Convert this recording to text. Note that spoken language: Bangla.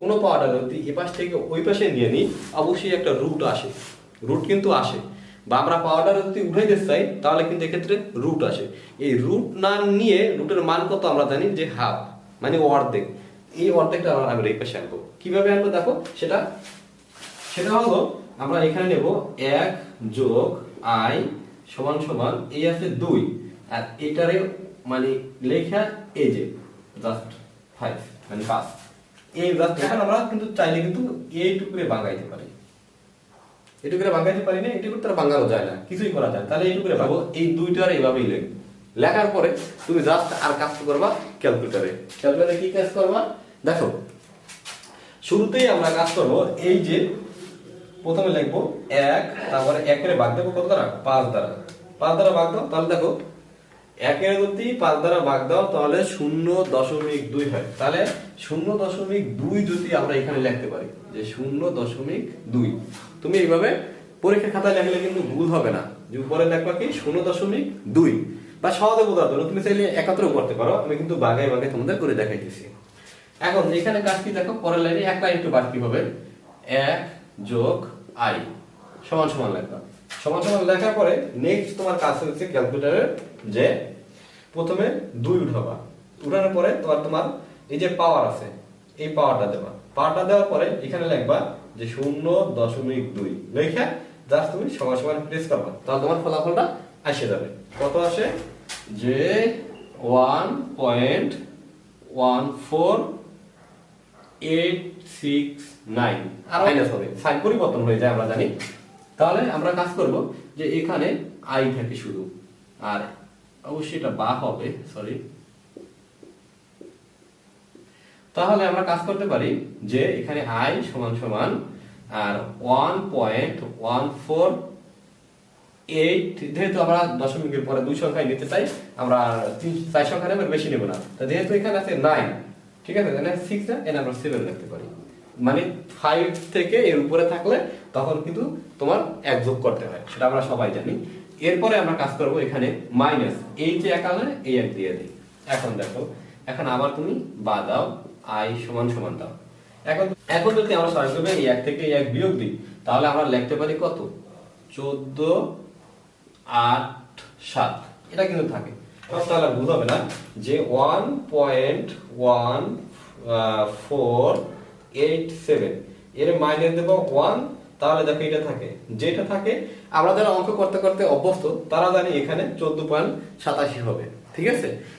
কোনো পাওয়াটা যদি এ পাশ থেকে ওই পাশে নিয়ে নিই অবশ্যই একটা রুট আসে। রুট কিন্তু আসে। বা আমরা পাওয়াটা যদি উঠাইতে চাই, তাহলে কিন্তু এক্ষেত্রে রুট আসে। এই রুট না নিয়ে রুটের মান কত আমরা জানি যে হাফ মানে অর্ধেক। এই অর্ধেকটা আমরা এই পাশে আনব। কীভাবে আনব দেখো, সেটা সেটা হলো আমরা এখানে নেব এক যোগ আই সমান সমান, এই আছে দুই। আর এটারে মানে লেখা এই যে জাস্ট ফাইভ মানে পাঁচ। এই এখন আমরা কিন্তু চাইলে কিন্তু এইটুকুরে বাঙাইতে পারি। এটুকুরে বাঙাইতে পারি না এটুকু তার বাঙানো যায় না, কিছুই করা যায়। তাহলে এইটুকুরে ভাবো এই দুইটার এইভাবেই লেখ। লেখার পরে তুমি জাস্ট আর কাজ করবা ক্যালকুলেটারে ক্যালকুলেটারে কি কাজ করবা? দেখো, শুরুতেই আমরা কাজ করব এই যে প্রথমে লিখব এক, তারপরে একের ভাগ দেবো কত দ্বারা? পাঁচ দ্বারা। পাঁচ দ্বারা ভাগ দাও, তাহলে দেখো একের যদি পাঁচ দ্বারা ভাগ দাও, তাহলে শূন্য দশমিক দুই হয়। তাহলে শূন্য দশমিক দুই যদি আমরা এখানে লিখতে পারি, যে শূন্য দশমিক দুই। তুমি এইভাবে পরীক্ষা খাতায় লিখলে কিন্তু ভুল হবে না। যে উপরে লিখবা কি, শূন্য দশমিক দুই। বা সহজে বোঝার জন্য তুমি চাইলে একাত্র করতে পারো। আমি কিন্তু বাগায় বাগায় তোমাদের করে দেখাইতেছি। এখন এখানে কাজ কি দেখো, পরের লাইনে এক লাইন একটু বাড়তি হবে এক যোগ আই। সমান সমান লেখা সমান সমান লেখার পরে নেক্সট তোমার কাজ হচ্ছে ক্যালকুলেটরের যে প্রথমে দুই উঠাবা। উঠানোর পরে তোমার তোমার এই যে পাওয়ার আছে এই পাওয়ারটা দেবা। পাওয়ারটা দেওয়ার পরে এখানে লিখবা যে শূন্য দশমিক দুই। লেখা জাস্ট তুমি সমান সমান প্রেস করবা। তাহলে তোমার ফলাফলটা আসে যাবে। কত আসে? যে one point one four eight six nine আর মাইনাস হবে। সাইন পরিবর্তন হয়ে যায় আমরা জানি। তাহলে আমরা কাজ করব যে এখানে আই থাকে শুধু আর অবশ্যই এটা বা হবে সরি তাহলে আমরা কাজ করতে পারি যে এখানে আই সমান সমান R one point one four eight যেহেতু আমরা দশমিকের পরে দুই সংখ্যায় নিতে চাই, আমরা তিন, চার সংখ্যা বেশি নেব না। তো যেহেতু এখানে আছে নাইন ঠিক আছে? এখানে সিক্স এখানে আমরা সেভেন রাখতে পারি। মানে ফাইভ থেকে এর উপরে থাকলে তখন কিন্তু তোমার এক যোগ করতে হয়, সেটা আমরা সবাই জানি। এরপরে আমরা কাজ করব এখানে মাইনাস এই যে এক আলে এই এক দিয়ে দিই। এখন দেখো, এখন আবার তুমি বা দাও আই সমান সমান দাও। এখন এখন যদি আমরা স্বাভাবিকভাবে এই এক থেকে এই এক বিয়োগ দিই, তাহলে আমরা লিখতে পারি কত? চোদ্দ আট সাত। এটা কিন্তু থাকে। তাহলে ভুল হবে না যে one point one four eight seven এর মাইনাস দেবো ওয়ান তাহলে দেখো এটা থাকে। যেটা থাকে, আমরা যারা অঙ্ক করতে করতে অভ্যস্ত, তারা জানি এখানে চোদ্দ পয়েন্ট সাতাশি হবে। ঠিক আছে?